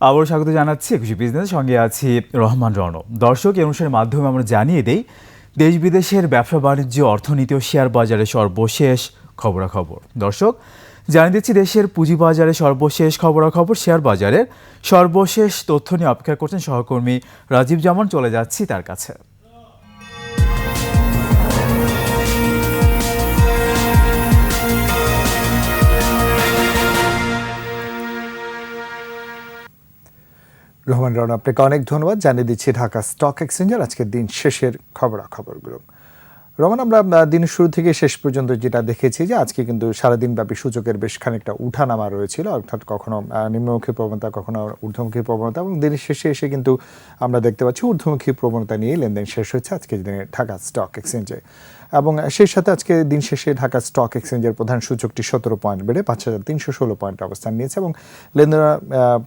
আবার স্বাগত জানাচ্ছি একুশে বিজনেস সঙ্গে আছি রহমান রণ দর্শক অনুষ্ঠানের মাধ্যমে আমরা জানিয়ে দেই দেশ বিদেশের ব্যবসা বাণিজ্য, অর্থনীতি ও শেয়ার বাজারে সর্বশেষ খবরাখবর। দর্শক, জানিয়ে দিচ্ছি, দেশের পুঁজিবাজারে সর্বশেষ খবরাখবর, শেয়ার বাজারের সর্বশেষ তথ্য নিয়ে অপেক্ষা করছেন সহকর্মী রাজীব জামান। চলে যাচ্ছি তার কাছে। রহমান রান আপনাকে অনেক ধন্যবাদ। জানিয়ে দিচ্ছি ঢাকা স্টক এক্সচেঞ্জের আজকের দিন শেষের খবরাখবরগুলো। রহমান, আমরা দিনের শুরু থেকে শেষ পর্যন্ত যেটা দেখেছি যে আজকে কিন্তু সারাদিন ব্যাপী সূচকের বেশ খানিকটা উঠানামা রয়েছিল, অর্থাৎ কখনো নিম্নমুখী প্রবণতা, কখনো ঊর্ধ্বমুখী প্রবণতা এবং দিনের শেষে এসে কিন্তু আমরা দেখতে পাচ্ছি ঊর্ধ্বমুখী প্রবণতা নিয়ে লেনদেন শেষ হচ্ছে আজকের দিনে ঢাকা স্টক এক্সচেঞ্জে। এবং সেই সাথে আজকে দিন শেষে ঢাকা স্টক এক্সচেঞ্জের প্রধান সূচকটি সতেরো পয়েন্ট বেড়ে পাঁচ হাজার তিনশো ষোলো পয়েন্ট অবস্থান নিয়েছে এবং লেনদেন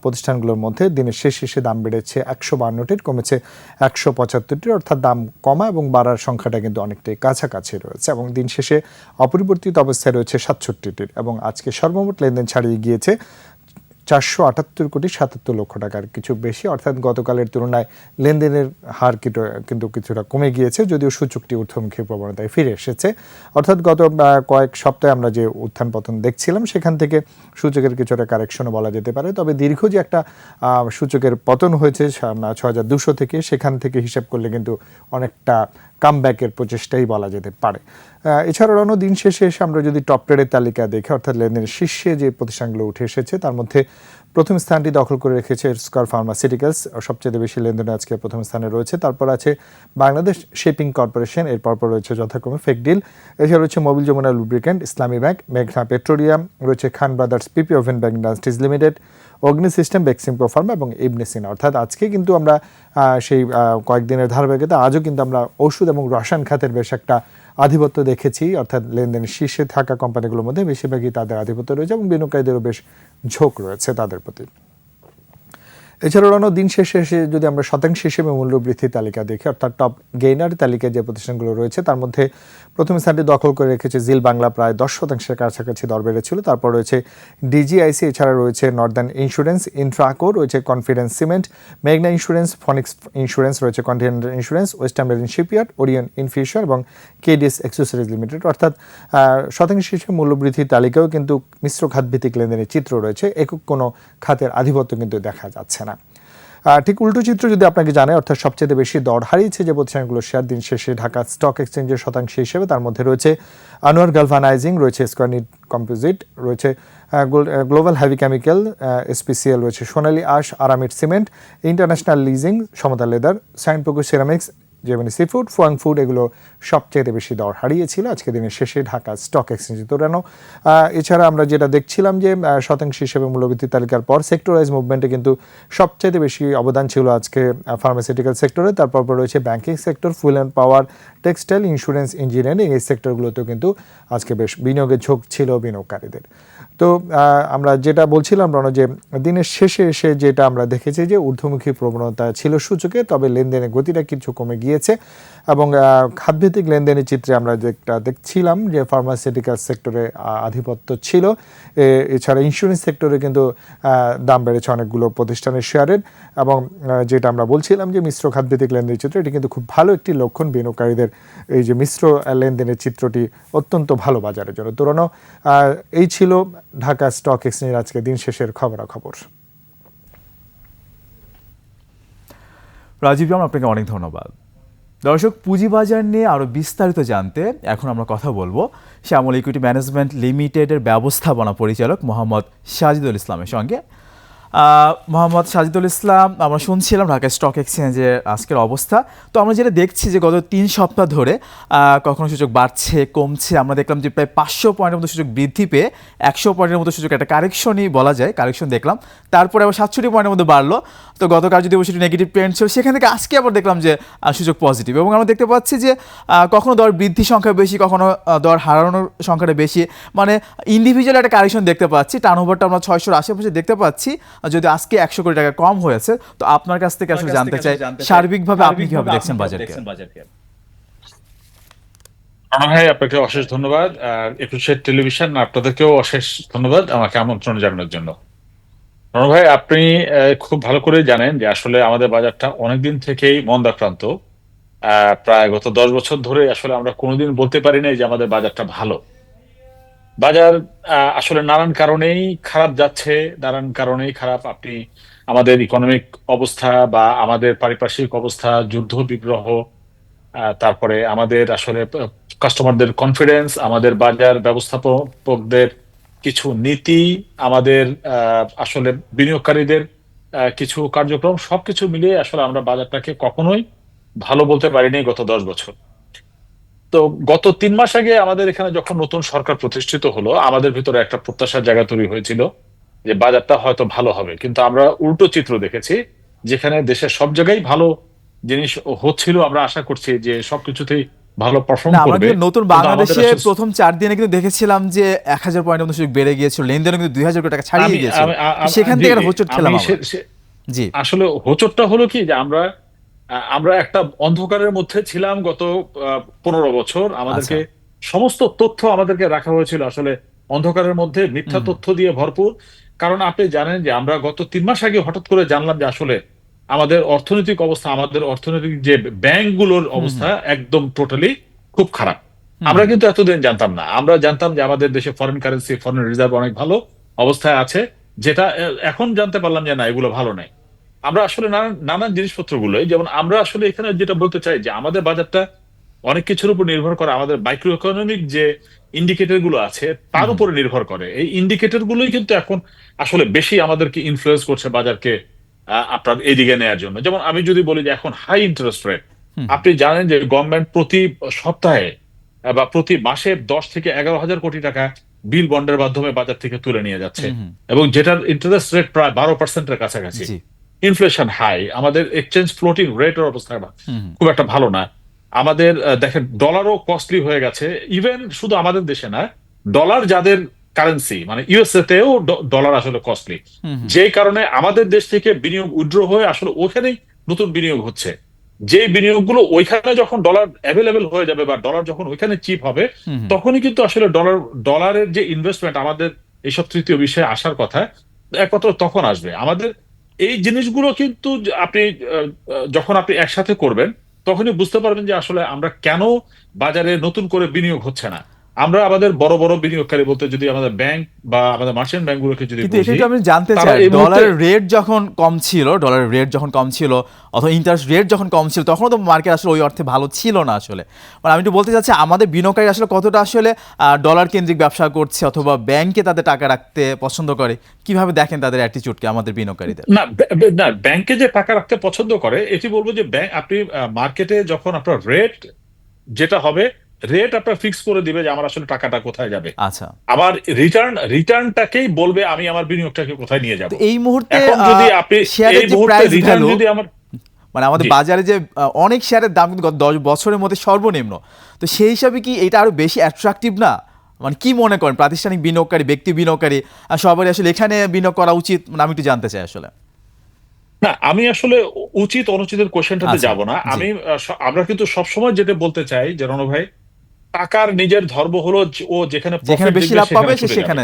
প্রতিষ্ঠানগুলোর মধ্যে দিনের শেষ শেষে দাম বেড়েছে একশো বান্নটির কমেছে একশো পঁচাত্তরটির অর্থাৎ দাম কমা এবং বাড়ার সংখ্যাটা কিন্তু অনেকটাই কাছাকাছি রয়েছে এবং দিন শেষে অপরিবর্তিত অবস্থায় রয়েছে সাতষট্টিটির এবং আজকে সর্বমোট লেনদেন ছাড়িয়ে গিয়েছে চারশো আটাত্তর কোটি সাতাত্তর লক্ষ টাকার কিছু বেশি। অর্থাৎ গতকালের তুলনায় লেনদেনের হার কিন্তু কিছুটা কমে গিয়েছে, যদিও সূচকটি ঊর্ধ্বমুখী প্রবণতায় ফিরে এসেছে। অর্থাৎ গত কয়েক সপ্তাহে আমরা যে উত্থান পতন দেখছিলাম, সেখান থেকে সূচকের কিছুটা কারেকশনও বলা যেতে পারে। তবে দীর্ঘ যে একটা সূচকের পতন হয়েছে ছ হাজার দুশো থেকে, সেখান থেকে হিসাব করলে কিন্তু অনেকটা কামব্যাকের প্রচেষ্টাই বলা যেতে পারে। এছাড়া রণ দিন শেষে এসে আমরা যদি টপ ট্রেডের তালিকা দেখি, অর্থাৎ লেনদেনের শীর্ষে যে প্রতিষ্ঠানগুলো উঠে এসেছে, তার মধ্যে প্রথম স্থানটি দখল করে রেখেছে স্কয়ার ফার্মাসিউটিক্যালস সবচেয়ে বেশি লেনদেনে আজকে প্রথম স্থানে রয়েছে। তারপর আছে বাংলাদেশ শিপিং কর্পোরেশন এরপর পরপর রয়েছে যথাক্রমে ফেকডিল এছাড়া রয়েছে Mobil Jamuna lubricant Islami bank মেঘনা পেট্রোলিয়াম রয়েছে Khan brothers PP oven bank industries limited Agni system Beximco proforma এবং ইবনেসিন অর্থাৎ আজকে কিন্তু আমরা সেই কয়েকদিনের ধারাবাহিকতা, আজও কিন্তু আমরা ওষুধ এবং রসায়ন খাতের বেশ একটা আধিপত্য দেখেছি, অর্থাৎ লেনদেনের শীর্ষে থাকা কোম্পানিগুলোর মধ্যে বেশিরভাগই তাদের আধিপত্য রয়েছে এবং বিনিয়োগকারীদেরও বেশ ঝোঁক রয়েছে তাদের প্রতি। এছাড়াও অন্য দিন শেষে এসে যদি আমরা শতাংশ হিসেবে মূল্যবৃদ্ধির তালিকা দেখি, অর্থাৎ টপ গেইনার তালিকায় যে প্রতিষ্ঠানগুলো রয়েছে, তার মধ্যে প্রথম স্থানটি দখল করে রেখেছে জিল বাংলা, প্রায় দশ শতাংশের কাছাকাছি দর বেড়েছিল। তারপর রয়েছে ডিজিআইসি, এছাড়া রয়েছে নর্দার্ন ইন্স্যুরেন্স, ইন্ট্রাকো, রয়েছে কনফিডেন্স সিমেন্ট, মেঘনা ইন্স্যুরেন্স, ফনিক্স ইন্স্যুরেন্স, রয়েছে continental insurance western marine shipyard, Orion infusion এবং কেডিএস এক্সেসরিজ লিমিটেড। অর্থাৎ শতাংশ হিসেবে মূল্যবৃদ্ধির তালিকাও কিন্তু মিশ্র খাতভিত্তিক লেনদেনের চিত্র রয়েছে। একক কোনো খাতের আধিপত্য কিন্তু দেখা যাচ্ছে না। ঠিক উল্টো চিত্র যদি আপনাকে জানায়, অর্থাৎ সবচেয়ে বেশি দর হারিয়েছে যে প্রতিষ্ঠানগুলো শেয়ার দিন শেষে ঢাকা স্টক এক্সচেঞ্জের শতাংশ হিসেবে, তার মধ্যে রয়েছে আনোয়ার গালভানাইজিং রয়েছে স্কোয়ানিট কম্পোজিট রয়েছে গ্লোবাল হ্যাভি কেমিক্যাল এসপিসিএল রয়েছে সোনালি আশ Aramit cement international leasing Samata leather সাইনপোকো ceramics যেমনি সি ফুড ফোয়াং ফুড এগুলো সবচেয়ে বেশি দর হারিয়েছিল। আজকে দিনের শেষে ঢাকা স্টক এক্সচেঞ্জে তোরানো এছাড়া আমরা যেটা দেখছিলাম যে শতাংশ হিসেবে মূল্যবৃদ্ধি তালিকার পর সেক্টরাইজ মুভমেন্টে কিন্তু সবচেয়ে বেশি অবদান ছিল আজকে ফার্মাসিউটিক্যাল সেক্টরে তারপর পর রয়েছে banking sector fuel and power textile insurance engineering এই সেক্টরগুলোতেও কিন্তু আজকে বেশ বিনিয়োগের ঝোঁক ছিল বিনিয়োগকারীদের। তো আমরা যেটা বলছিলাম রণ যে দিনের শেষে এসে যেটা আমরা দেখেছি যে ঊর্ধ্বমুখী প্রবণতা ছিল সূচকে তবে লেনদেনের গতিটা কিছু কমে গিয়েছে এবং আহ, খাতভিত্তিক লেনদেনের চিত্রে আমরা যেটা দেখছিলাম যে ফার্মাসিউটিক্যাল সেক্টরে আধিপত্য ছিল। এছাড়া ইন্স্যুরেন্স সেক্টরে কিন্তু দাম বেড়েছে অনেকগুলো প্রতিষ্ঠানের শেয়ারের এবং যেটা আমরা বলছিলাম যে মিশ্র খাতভিত্তিক লেনদেনের চিত্র এটি কিন্তু খুব ভালো একটি লক্ষণ বিনিয়োগকারীদের। এই যে মিশ্র লেনদেনের চিত্রটি অত্যন্ত ভালো বাজারের জন্য। তুলনা এই ছিল ঢাকা স্টক এক্সচেঞ্জের আজকে দিন শেষের খবরাখবর। রাজীব রাম, আপনাকে অনেক ধন্যবাদ। দর্শক, পুঁজিবাজার নিয়ে আরও বিস্তারিত জানতে এখন আমরা কথা বলব শ্যামল ইকুইটি ম্যানেজমেন্ট লিমিটেডের ব্যবস্থাপনা পরিচালক মোহাম্মদ সাজিদুল ইসলামের সঙ্গে। মোহাম্মদ সাজিদুল ইসলাম, আমরা শুনছিলাম ঢাকা স্টক এক্সচেঞ্জের আজকের অবস্থা। তো আমরা যেটা দেখছি যে গত তিন সপ্তাহ ধরে কখনো সূচক বাড়ছে, কমছে। আমরা দেখলাম যে প্রায় পাঁচশো পয়েন্টের মতো সূচক বৃদ্ধি পেয়ে একশো পয়েন্টের মতো সূচক একটা কারেকশনই বলা যায়, কারেকশন দেখলাম। তারপরে আবার সাতষট্টি পয়েন্টের মধ্যে বাড়লো। তো গতকাল যদি অবশ্যই নেগেটিভ ট্রেন্ড ছিল, সেখান থেকে আজকে আবার দেখলাম যে সূচক পজিটিভ এবং আমরা দেখতে পাচ্ছি যে কখনো দর বৃদ্ধি সংখ্যা বেশি, কখনো দর হারানোর সংখ্যাটা বেশি। মানে ইন্ডিভিজুয়াল একটা কারেকশন দেখতে পাচ্ছি। টার্ন ওভারটা আমরা ছয়শোর আশেপাশে দেখতে পাচ্ছি। যদি আজকে একশো কোটি টাকা কম হয়েছে তো আপনার কাছ থেকে আসলে জানতে চাই সার্বিকভাবে আপনি কীভাবে দেখছেন বাজারকে? রণা ভাই আপনাকে অশেষ ধন্যবাদ। আর একুশের টেলিভিশন আপনাদেরকেও অশেষ ধন্যবাদ আমাকে আমন্ত্রণ জানানোর জন্য। রণ ভাই আপনি আহ, খুব ভালো করে জানেন যে আসলে আমাদের বাজারটা অনেকদিন থেকেই মন্দাক্রান্ত। আহ, প্রায় গত দশ বছর ধরে আসলে আমরা কোনোদিন বলতে পারি নাই যে আমাদের বাজারটা ভালো। বাজার আসলে নানান কারণেই খারাপ যাচ্ছে, নানান কারণেই খারাপ। আপনি আমাদের ইকোনমিক অবস্থা বা আমাদের পারিপার্শ্বিক অবস্থা, যুদ্ধ, বিগ্রহ তারপরে আমাদের আসলে কাস্টমারদের কনফিডেন্স আমাদের বাজার ব্যবস্থাপকদের কিছু নীতি, আমাদের আসলে বিনিয়োগকারীদের কিছু কার্যক্রম, সবকিছু মিলিয়ে আসলে আমরা বাজারটাকে কখনোই ভালো বলতে পারিনি গত দশ বছর। তো গত তিন মাস আগে আমাদের এখানে যখন নতুন সরকার প্রতিষ্ঠিত হলো আমাদের ভিতরে একটা প্রত্যাশার জায়গা তৈরি হয়েছিল যে বাজারটা হয়তো ভালো হবে। কিন্তু আমরা উল্টো চিত্র দেখেছি যেখানে দেশের সব জায়গায় ভালো জিনিস হচ্ছিল। আমরা আশা করছি যে সবকিছুতেই ভালো পারফর্ম আমরা করবে। নতুন বাংলাদেশে প্রথম চার দিনে কিন্তু দেখেছিলাম যে এক হাজার পয়েন্টের মতো সুযোগ বেড়ে গিয়েছিল। লেনদেনও কিন্তু দুই হাজার কোটি টাকা ছাড়িয়ে গিয়েছিল। আমি- সেখান থেকে একটা খেলাম জি। আসলে হোঁচটটা হলো কি যে আমরা আমরা একটা অন্ধকারের মধ্যে ছিলাম গত পনেরো বছর। আমাদেরকে সমস্ত তথ্য আমাদেরকে রাখা হয়েছিল আসলে অন্ধকারের মধ্যে মিথ্যা তথ্য দিয়ে ভরপুর। কারণ আপনি জানেন যে আমরা গত তিন মাস আগে হঠাৎ করে জানলাম যে আসলে আমাদের অর্থনৈতিক অবস্থা আমাদের অর্থনৈতিক যে ব্যাংকগুলোর অবস্থা একদম টোটালি খুব খারাপ। আমরা কিন্তু এতদিন জানতাম না। আমরা জানতাম যে আমাদের দেশে ফরেন কারেন্সি ফরেন রিজার্ভ অনেক ভালো অবস্থায় আছে। যেটা এখন জানতে পারলাম যে না এগুলো ভালো নাই আমরা আসলে নানান নানান জিনিসপত্রগুলোই যেমন আমরা আসলে এখানে যেটা বলতে চাই যে আমাদের বাজারটা অনেক কিছুর উপর নির্ভর করে আমাদের মাইক্রো ইকোনমিক যে ইন্ডিকেটরগুলো আছে তার উপরে নির্ভর করে। এই ইন্ডিকেটর গুলোই কিন্তু এখন আসলে বেশি আমাদেরকে ইনফ্লুয়েন্স করছে বাজারকে আপনার এদিকে নেওয়ার জন্য। যেমন আমি যদি বলি যে এখন হাই ইন্টারেস্ট রেট আপনি জানেন যে গভর্নমেন্ট প্রতি সপ্তাহে বা প্রতি মাসে দশ থেকে এগারো হাজার কোটি টাকা বিল বন্ডের মাধ্যমে বাজার থেকে তুলে নিয়ে যাচ্ছে। এবং যেটার ইন্টারেস্ট রেট প্রায় বারো পার্সেন্টের কাছাকাছি। ইনফ্লেশন হাই আমাদের এক্সচেঞ্জ ফ্লোটিং রেটের অবস্থা খুব একটা ভালো না। আমাদের দেখেন ডলারও কস্টলি হয়ে গেছে। ইভেন শুধু আমাদের দেশে না ডলার যাদের কারেন্সি মানে ইউএসএ তেও ডলার আসলে কস্টলি যে কারণে আমাদের দেশ থেকে বিনিয়োগ উইড্র হয়ে আসলে ওখানেই নতুন বিনিয়োগ হচ্ছে। যে বিনিয়োগগুলো ওইখানে যখন ডলার অ্যাভেলেবেল হয়ে যাবে বা ডলার যখন ওইখানে চিপ হবে তখনই কিন্তু আসলে ডলার ডলারের যে ইনভেস্টমেন্ট আমাদের এইসব তৃতীয় বিষয়ে আসার কথা একমাত্র তখন আসবে। আমাদের এই জিনিসগুলো কিন্তু আপনি যখন আপনি একসাথে করবেন, তখনই বুঝতে পারবেন যে আসলে আমরা কেন বাজারে নতুন করে বিনিয়োগ হচ্ছে না। আমরা আমাদের বড় বড় বিনিয়োগকারী বলতে যদি আমাদের ব্যাংক বা আমাদের মার্চেন্ট ব্যাংকগুলোকে যদি কিন্তু এটা আমি জানতে চাই ডলারের রেট যখন কম ছিল ডলারের রেট যখন কম ছিল অথবা ইন্টারেস্ট রেট যখন কম ছিল তখন তো মার্কেট আসলে ওই অর্থে ভালো ছিল না আসলে। মানে আমি একটু বলতে চাচ্ছি আমাদের বিনিয়োগকারী আসলে কতটা আসলে ডলার কেন্দ্রিক ব্যবসা করছে অথবা ব্যাংকে তাদের টাকা রাখতে পছন্দ করে? কীভাবে দেখেন তাদের অ্যাটিটিউডকে আমাদের বিনিয়োগকারীদের? না না ব্যাংকে যে টাকা রাখতে পছন্দ করে এটি বলব যে ব্যাংক আপনি মার্কেটে যখন আপনার রেট যেটা হবে রেট আপনার ফিক্স করে দিবে যে আমার আসলে টাকাটা কোথায় যাবে। আচ্ছা। আবার রিটার্ন রিটার্নটাকেই বলবে আমি আমার বিনিয়োগটাকে কোথায় নিয়ে যাব। এই মুহূর্তে যদি আপনি এই মুহূর্তে রিটার্ন যদি আমার মানে আমাদের বাজারে যে অনেক শেয়ারের দাম কিন্তু গত দশ বছরের মধ্যে সর্বনিম্ন। তো সেই হিসাবে কি এটা আরও বেশি অ্যাট্রাকটিভ না? মানে কি মনে করেন? প্রাতিষ্ঠানিক বিনিয়োগকারী ব্যক্তি বিনিয়োগকারী সবারই আসলে এখানে বিনিয়োগ করা উচিত? মানে আমি একটু জানতে চাই আসলে। না আমি আসলে উচিত অনুচিতের কোশ্চেনটাতে আচ্ছা, যাব না। আমি আমরা কিন্তু সবসময় যেটা বলতে চাই যে রণ ভাই টাকার নিজের ধর্ম হলো ও যেখানে যেখানে বেশি লাভ পাবে সেখানে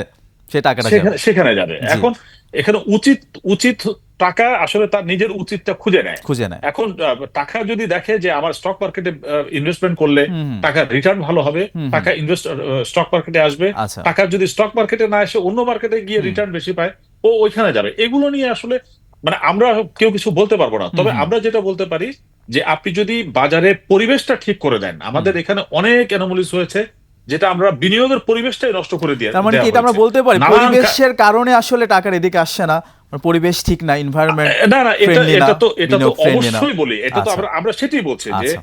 সে টাকাটা সেখানে যাবে। এখন এখানে উচিত উচিত টাকা আসলে তার নিজের উচিতটা খুঁজে নেয়। খুঁজে নেয়। এখন টাকা যদি দেখে যে আমার স্টক মার্কেটে ইনভেস্টমেন্ট করলে হুম। রিটার্ন ভালো হবে টাকা ইনভেস্ট স্টক মার্কেটে আসবে। আচ্ছা। টাকা যদি স্টক মার্কেটে না এসে অন্য মার্কেটে গিয়ে রিটার্ন বেশি পায় ও ওইখানে যাবে। এগুলো নিয়ে আসলে মানে আমরা কেউ কিছু বলতে পারব না। তবে। আমরা যেটা বলতে পারি যে আপনি যদি বাজারে পরিবেশটা ঠিক করে দেন আমাদের এখানে অনেক অ্যানোমলিস হয়েছে যেটা আমরা বিনিয়োগের পরিবেশটাই নষ্ট করে দিয়ে তার মানে এটা আমরা বলতে পারি? পরিবেশের কারণে আসলে টাকার এদিকে আসছে না মানে পরিবেশ ঠিক না এনভায়রনমেন্ট না না এটা এটা তো এটা তো। অবশ্যই বলি এটা তো আচ্ছা। আমরা আমরা সেটাই বলছি যে আচ্ছা।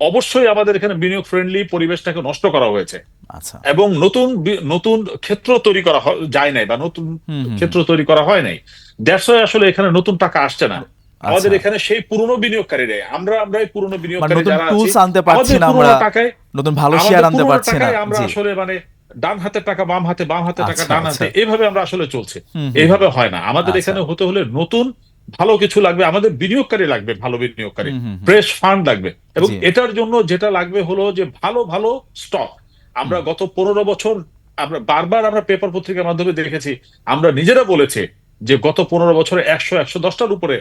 অবশ্যই আমাদের এখানে বিনিয়োগ ফ্রেন্ডলি পরিবেশটাকে নষ্ট করা হয়েছে। আচ্ছা। এবং নতুন নতুন ক্ষেত্র তৈরি করা যায় নাই বা নতুন ক্ষেত্র তৈরি করা হয় নাই। দ্যাটস আসলে এখানে নতুন টাকা আসছে না। আমাদের আচ্ছা। এখানে সেই পুরনো বিনিয়োগকারী আমরা আমরা এই পুরনো বিনিয়োগকারী যারা আছি টুলস আনতে পারছি না আমরা। টাকায় নতুন ভালো শেয়ার আনতে পারছি না। আমরা আসলে মানে ডান হাতের টাকা বাম হাতে বাম হাতে টাকা আচ্ছা, ডান আচ্ছা। হাতে এইভাবে আমরা আসলে চলছে। এইভাবে হয় না। আমাদের আচ্ছা। এখানে হতে হলে নতুন ভালো কিছু লাগবে আমাদের বিনিয়োগকারী লাগবে ভালো বিনিয়োগকারী। ফ্রেশ ফান্ড লাগবে। এবং এটার জন্য যেটা লাগবে হলো যে ভালো ভালো স্টক আমরা গত পনেরো বছর আমরা বারবার আমরা পেপার পত্রিকার মাধ্যমে দেখেছি। আমরা নিজেরা বলেছি যে গত পনেরো বছরে একশো একশো দশটার উপরে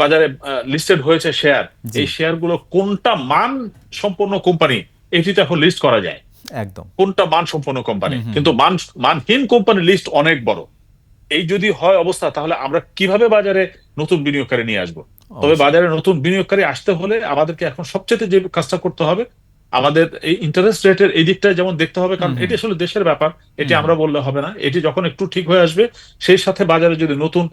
বাজারে লিস্টেড হয়েছে শেয়ার। এই শেয়ারগুলো কোনটা মান সম্পন্ন কোম্পানি এটিতে এখন লিস্ট করা যায়। একদম। কোনটা মান সম্পন্ন কোম্পানি। কিন্তু মান মানহীন কোম্পানি লিস্ট অনেক বড়। এই যদি হয় অবস্থা তাহলে আমরা কীভাবে বাজারে নতুন বিনিয়োগকারী নিয়ে আসব? তবে বাজারে নতুন বিনিয়োগকারী আসতে হলে আমাদেরকে এখন সবচেয়ে যে কাজটা করতে হবে আমাদের এই ইন্টারেস্ট রেটের এই দিকটা যেমন দেখতে হবে কারণ। এটি আসলে দেশের ব্যাপার এটি আমরা বললে হবে না। এটি যখন একটু ঠিক হয়ে আসবে সেই সাথে বাজারে যদি নতুন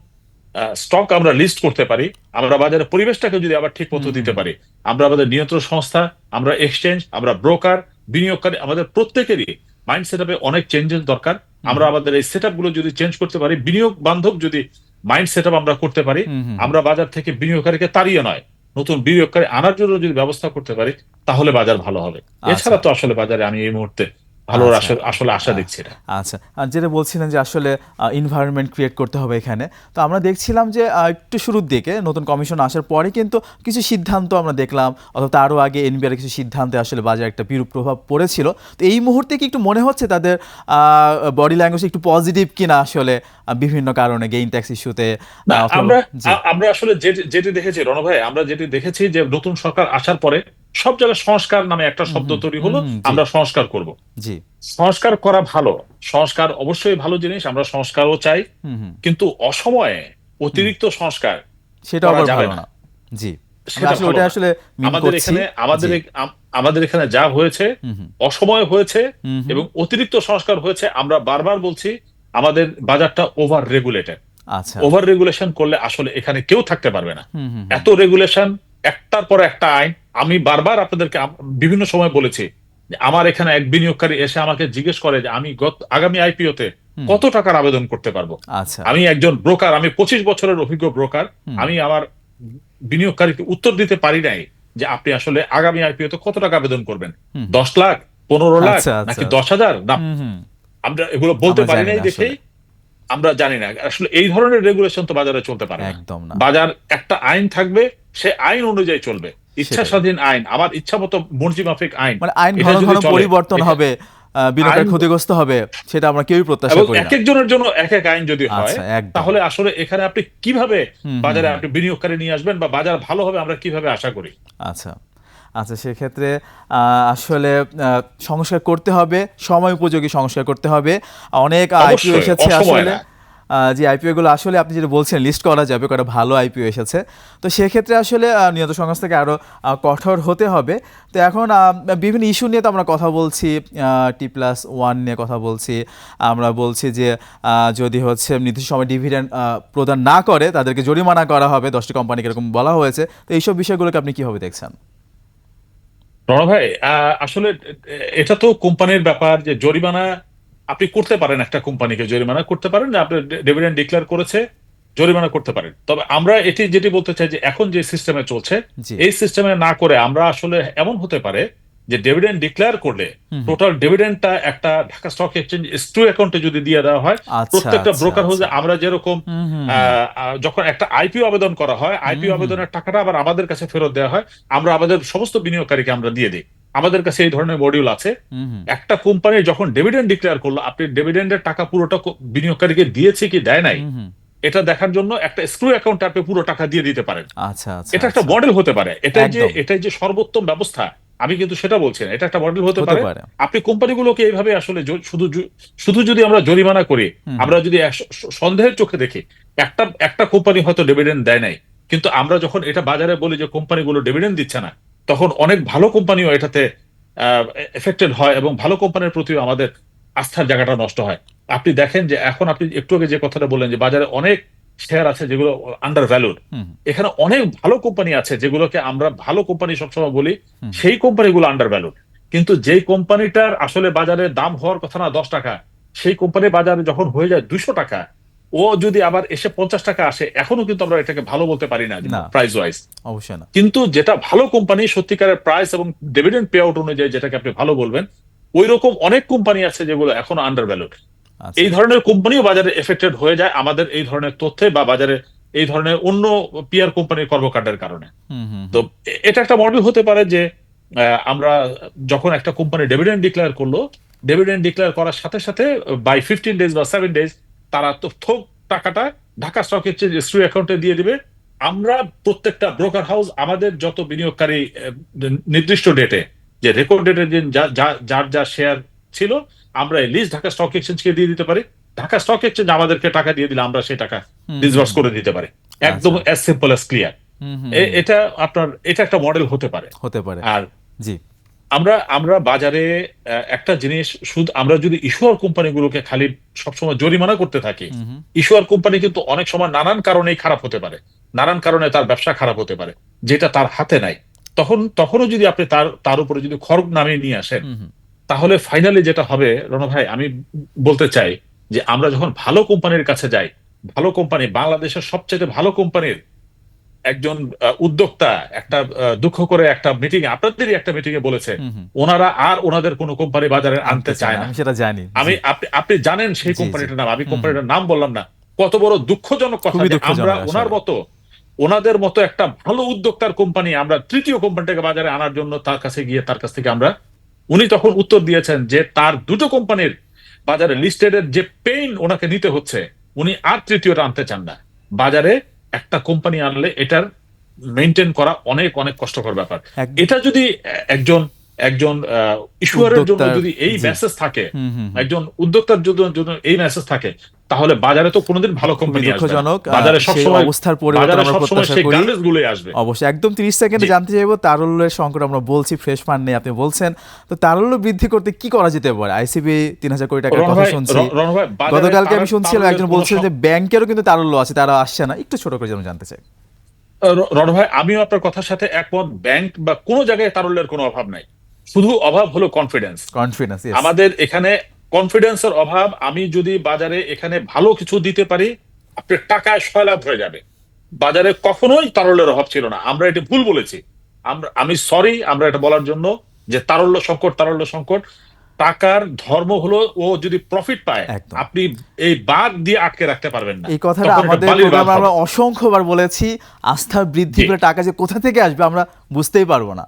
স্টক আমরা লিস্ট করতে পারি আমরা বাজারের পরিবেশটাকে যদি আবার ঠিক মতো দিতে পারি আমরা আমাদের নিয়ন্ত্রণ সংস্থা আমরা এক্সচেঞ্জ আমরা ব্রোকার বিনিয়োগকারী আমাদের প্রত্যেকেরই মাইন্ড সেট আপে অনেক চেঞ্জেস দরকার। আমরা আমাদের এই সেটগুলো যদি চেঞ্জ করতে পারি বিনিয়োগ বান্ধব যদি মাইন্ড সেট আপ আমরা করতে পারি। আমরা বাজার থেকে বিনিয়োগকারীকে তাড়িয়ে নয় নতুন বিনিয়োগকারী আনার জন্য যদি ব্যবস্থা করতে পারি তাহলে বাজার ভালো হবে। এছাড়া তো আসলে বাজারে আমি এই মুহূর্তে ভালো আচ্ছা। আসলে আশা দেখছি না আচ্ছা। আর যেটা বলছিলেন যে আসলে ইনভায়রনমেন্ট ক্রিয়েট করতে হবে এখানে। তো আমরা দেখছিলাম যে একটু শুরুর দিকে নতুন কমিশন আসার পরে কিন্তু কিছু সিদ্ধান্ত আমরা দেখলাম অথবা তারও আগে এনবিআর কিছু সিদ্ধান্তে আসলে বাজারে একটা বিরূপ প্রভাব পড়েছিল। তো এই মুহূর্তে কি একটু মনে হচ্ছে তাদের বডি ল্যাঙ্গুয়েজ একটু পজিটিভ কিনা আসলে বিভিন্ন কারণে গেইন ট্যাক্স ইস্যুতে আমরা আমরা আসলে যেটি- যেটি দেখেছি রণ ভাই আমরা যেটি দেখেছি যে নতুন সরকার আসার পরে সব জায়গায় সংস্কার নামে একটা শব্দ তৈরি হলো আমরা সংস্কার করব। জি। সংস্কার করা ভালো সংস্কার অবশ্যই ভালো জিনিস আমরা সংস্কারও চাই কিন্তু অসময়ে অতিরিক্ত সংস্কার সেটা যাবে না। জি। আসলে আমাদের এখানে আমাদের আমাদের এখানে যা হয়েছে অসময় হয়েছে। এবং অতিরিক্ত সংস্কার হয়েছে আমরা বারবার বলছি আমাদের বাজারটা ওভার রেগুলেটেড ওভার রেগুলেশন করলে আসলে এখানে কেউ থাকতে পারবে না। এত রেগুলেশন একটার পর একটা আইন আমি বারবার আপনাদেরকে বিভিন্ন সময় বলেছি আমার এখানে এক বিনিয়োগকারী এসে আমাকে জিজ্ঞেস করে যে আমি গত আগামী আইপিওতে। কত টাকার আবেদন করতে পারব? আচ্ছা। আমি একজন ব্রোকার আমি পঁচিশ বছরের অভিজ্ঞ ব্রোকার আমি আমার বিনিয়োগকারীকে উত্তর দিতে পারি নাই যে আপনি আসলে আগামী আইপিওতে কত টাকা আবেদন করবেন? দশ লাখ পনেরো লাখ আচ্ছা, আচ্ছা। নাকি দশ হাজার? না। আমরা এগুলো বলতে পারি নাই দেখেই। আমরা জানি না। আসলে এই ধরনের রেগুলেশন তো বাজারে চলতে পারে একদম না। বাজার একটা আইন থাকবে সে আইন অনুযায়ী চলবে। ইচ্ছা স্বাধীন আইন আমার ইচ্ছা মতো মর্জি মাফিক আইন। মানে আইন ঘন ঘন পরিবর্তন হবে ক্ষতিগ্রস্ত হবে সেটা আমরা কেউই প্রত্যাশা করি এক একজনের জন্য এক এক আইন যদি হয় আচ্ছা, তাহলে আসলে এখানে আপনি কীভাবে বাজারে আপনি বিনিয়োগকারী নিয়ে আসবেন বা বাজার ভালো হবে আমরা কীভাবে আশা করি? আচ্ছা আচ্ছা সেক্ষেত্রে আহ, আসলে আহ, সংস্কার করতে হবে সময় উপযোগী সংস্কার করতে হবে। অনেক আইপিও এসেছে আসলে। যে আইপিও গুলো আসলে আপনি যেটা বলছেন লিস্ট করা যাবে কটা ভালো আইপিও এসেছে। তো সেক্ষেত্রে আসলে নিয়ত সংস্থাকে আরও কঠোর হতে হবে। তো এখন বিভিন্ন ইস্যু নিয়ে তো আমরা কথা বলছি টি প্লাস ওয়ান নিয়ে কথা বলছি। আমরা বলছি যে যদি হচ্ছে নির্দিষ্ট সময় ডিভিডেন্ড প্রদান না করে, তাদেরকে জরিমানা করা হবে, দশটি কোম্পানিকে এরকম বলা হয়েছে। তো এইসব বিষয়গুলোকে আপনি কীভাবে দেখছেন? রণ আসলে এটা তো কোম্পানির ব্যাপার যে জরিমানা আপনি করতে পারেন একটা কোম্পানিকে জরিমানা করতে পারেন আপনি ডিভিডেন্ড ডিক্লেয়ার করেছে জরিমানা করতে পারেন। তবে আমরা এটি যেটি বলতে চাই যে এখন যে সিস্টেমে চলছে এই সিস্টেমে না করে আমরা আসলে এমন হতে পারে যে ডিভিডেন্ড ডিক্লেয়ার করলে। টোটাল ডিভিডেন্ডটা একটা ঢাকা স্টক এক্সচেঞ্জ স্টু অ্যাকাউন্টে যদি দিয়ে দেওয়া হয় আচ্ছা, প্রত্যেকটা আচ্ছা, ব্রোকার হচ্ছে আচ্ছা। আমরা যেরকম যখন একটা আইপিও আবেদন করা হয় আইপিও আবেদনের টাকাটা আবার আমাদের কাছে ফেরত দেওয়া হয় আমরা আমাদের সমস্ত বিনিয়োগকারীকে আমরা দিয়ে দিই। আমাদের কাছে এই ধরনের মডিউল আছে। একটা কোম্পানি যখন ডিভিডেন্ড ডিক্লেয়ার করল আপনি ডিভিডেন্ডের টাকা পুরোটা বিনিয়োগকারীকে দিয়েছে কি দেয় নাই। এটা দেখার জন্য একটা স্ক্রু অ্যাকাউন্ট আপনি পুরো টাকা দিয়ে দিতে পারেন আচ্ছা আচ্ছা এটা একটা আচ্ছা। মডেল হতে পারে এটাই যে এটাই যে সর্বোত্তম ব্যবস্থা আমি কিন্তু সেটা বলছি না এটা একটা মডেল হতে পারে। আপনি কোম্পানিগুলোকে এইভাবে আসলে শুধু শুধু যদি আমরা জরিমানা করি আমরা যদি সন্দেহের চোখে দেখি একটা একটা কোম্পানি হয়তো ডিভিডেন্ড দেয় নাই কিন্তু আমরা যখন এটা বাজারে বলি যে কোম্পানিগুলো ডিভিডেন্ড দিচ্ছে না তখন অনেক ভালো কোম্পানিও এটাতে এফেক্টেড হয় এবং ভালো কোম্পানির প্রতিও আমাদের আস্থার জায়গাটা নষ্ট হয়। আপনি দেখেন যে এখন আপনি একটু আগে যে কথাটা বললেন যে বাজারে অনেক শেয়ার আছে যেগুলো আন্ডার ভ্যালুড এখানে অনেক ভালো কোম্পানি আছে যেগুলোকে আমরা ভালো কোম্পানি সবসময় বলি। সেই কোম্পানিগুলো আন্ডার ভ্যালুড কিন্তু যেই কোম্পানিটার আসলে বাজারে দাম হওয়ার কথা না দশ টাকা সেই কোম্পানি বাজারে যখন হয়ে যায় দুশো টাকা ও যদি আবার এসে পঞ্চাশ টাকা আসে এখনও কিন্তু আমরা এটাকে ভালো বলতে পারি না। প্রাইস ওয়াইজ অবশ্যই না। কিন্তু যেটা ভালো কোম্পানি সত্যিকারের প্রাইস এবং ডিভিডেন্ড পে আউট অনুযায়ী যেটাকে আপনি ভালো বলবেন ওই রকম অনেক কোম্পানি আছে যেগুলো এখনও আন্ডার ভ্যালুড। এই ধরনের কোম্পানিও বাজারে এফেক্টেড হয়ে যায় আমাদের এই ধরনের তথ্যে বা বাজারে এই ধরনের অন্য পিয়ার কোম্পানির কর্মকাণ্ডের কারণে। তো এটা একটা মডেল হতে পারে যে আমরা যখন একটা কোম্পানি ডিভিডেন্ড ডিক্লেয়ার করল ডিভিডেন্ড ডিক্লেয়ার করার সাথে সাথে বাই ফিফটিন ডেজ বা সেভেন ডেজ তারা তো থোক টাকাটা ঢাকা স্টক এক্সচেঞ্জ এসট্রি অ্যাকাউন্টে দিয়ে দিবে। আমরা প্রত্যেকটা ব্রোকার হাউস আমাদের যত বিনিয়োগকারী নির্দিষ্ট ডেটে যে রেকর্ড ডেটে যে যা- যা- যার যা শেয়ার ছিল আমরা এই লিস্ট ঢাকা স্টক এক্সচেঞ্জকে দিয়ে দিতে পারি। ঢাকা স্টক এক্সচেঞ্জ আমাদেরকে টাকা দিয়ে দিলে আমরা সেই টাকা ডিসবার্স করে দিতে পারি। একদম অ্যাজ সিম্পল অ্যাজ ক্লিয়ার এটা আপনার এটা একটা মডেল হতে পারে। হতে পারে। আর জি। আমরা আমরা বাজারে একটা জিনিস শুধু আমরা যদি ইস্যুয়ার কোম্পানিগুলোকে খালি সবসময় জরিমানা করতে থাকি ইস্যুয়ার কোম্পানি কিন্তু অনেক সময় নানান কারণেই খারাপ হতে পারে। নানান কারণে তার ব্যবসা খারাপ হতে পারে যেটা তার হাতে নাই। তখন তখনও যদি আপনি তার তার উপরে যদি খড়গ নামিয়ে নিয়ে আসেন তাহলে ফাইনালি যেটা হবে রণ ভাই আমি বলতে চাই যে আমরা যখন ভালো কোম্পানির কাছে যাই ভালো কোম্পানি বাংলাদেশের সবচেয়ে ভালো কোম্পানির একজন উদ্যোক্তা একটা দুঃখ করে একটা মিটিং আপনাদেরই একটা মিটিং এ বলেছে। ওনারা আর ওনাদের কোনো কোম্পানি বাজারে আনতে চায় না সেটা জানি। আমি আপনি আপনি জানেন সেই কোম্পানিটার নাম আমি কোম্পানিটার নাম বললাম না। কত বড় দুঃখজনক কথা আমরা। ওনার মতো ওনাদের মতো একটা ভালো উদ্যোক্তার কোম্পানি আমরা তৃতীয় কোম্পানিটাকে বাজারে আনার জন্য তার কাছে গিয়ে তার কাছ থেকে আমরা উনি তখন উত্তর দিয়েছেন যে তার দুটো কোম্পানির বাজারে লিস্টেডের যে পেইন ওনাকে নিতে হচ্ছে উনি আর তৃতীয়টা আনতে চান না। বাজারে একটা কোম্পানি আনলে এটার মেনটেন করা অনেক অনেক কষ্টকর ব্যাপার। এটা যদি একজন একজন ইস্যুয়ারের জন্য যদি এই মেসেজ থাকে। একজন উদ্যোক্তার যদি এই মেসেজ থাকে তাহলে বাজারে তো কোনোদিন ভালো কোম্পানি আসবে দুঃখজনক। বাজারে সবসময় অবস্থার পরিবর্তন আমরা প্রত্যাশা করি। আসবে। অবশ্যই। একদম তিরিশ সেকেন্ডে জানতে চাইব তারল্যের সংকট আমরা বলছি ফ্রেশ ফান্ড নেই আপনি বলছেন। তো তারল্য বৃদ্ধি করতে কি করা যেতে পারে? আইসিবি তিন হাজার কোটি টাকার কথা শুনছি। গতকালকে আমি শুনছিলাম একজন বলছিলেন যে ব্যাংকেরও কিন্তু তারল্য আছে তারা আসছে না। একটু ছোট করে যেন জানতে চাই। রণ ভাই আমিও আপনার কথার সাথে একমত। ব্যাংক বা কোনো জায়গায় তারল্যের কোনো অভাব নাই। শুধু অভাব হলো কনফিডেন্স কনফিডেন্স আমাদের এখানে কনফিডেন্সের অভাব আমি যদি বাজারে এখানে ভালো কিছু দিতে পারি আপনার টাকায় সয়লাভ হয়ে যাবে। বাজারে কখনোই তারল্যের অভাব ছিল না। আমরা এটা ভুল বলেছি। আমরা আমি সরি আমরা এটা বলার জন্য যে তারল্য সংকট তারল্য সংকট। টাকার ধর্ম হলো ও যদি প্রফিট পায় আপনি এই বাদ দিয়ে আটকে রাখতে পারবেন না। এই কথাটা আমাদের আমরা অসংখ্যবার বলেছি আস্থা বৃদ্ধি। করে টাকা যে কোথা থেকে আসবে আমরা বুঝতেই পারব না।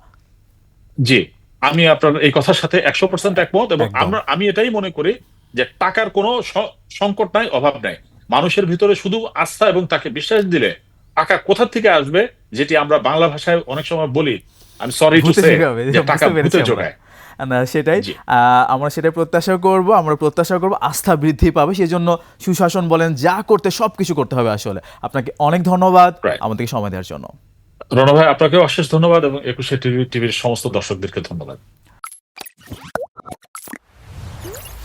জি। আমি আপনার এই কথার সাথে একশো পার্সেন্ট একমত এবং আমরা আমি এটাই মনে করি যে টাকার কোনো সংকট নাই অভাব নাই। মানুষের ভিতরে শুধু আস্থা এবং তাকে বিশ্বাস দিলে টাকা কোথা থেকে আসবে যেটি আমরা বাংলা ভাষায় অনেক সময় বলি আমি সরি টু সে যে টাকা ভূতে আমরা। না সেটাই। আহ, আমরা সেটাই প্রত্যাশা করব আমরা প্রত্যাশা করব আস্থা বৃদ্ধি পাবে সেই জন্য সুশাসন বলেন যা করতে সব কিছু করতে হবে আসলে। আপনাকে অনেক ধন্যবাদ। আমাদেরকে সময় দেওয়ার জন্য। রণ ভাই আপনাকে অশেষ ধন্যবাদ এবং একুশে টিভি টিভির সমস্ত দর্শকদেরকে ধন্যবাদ।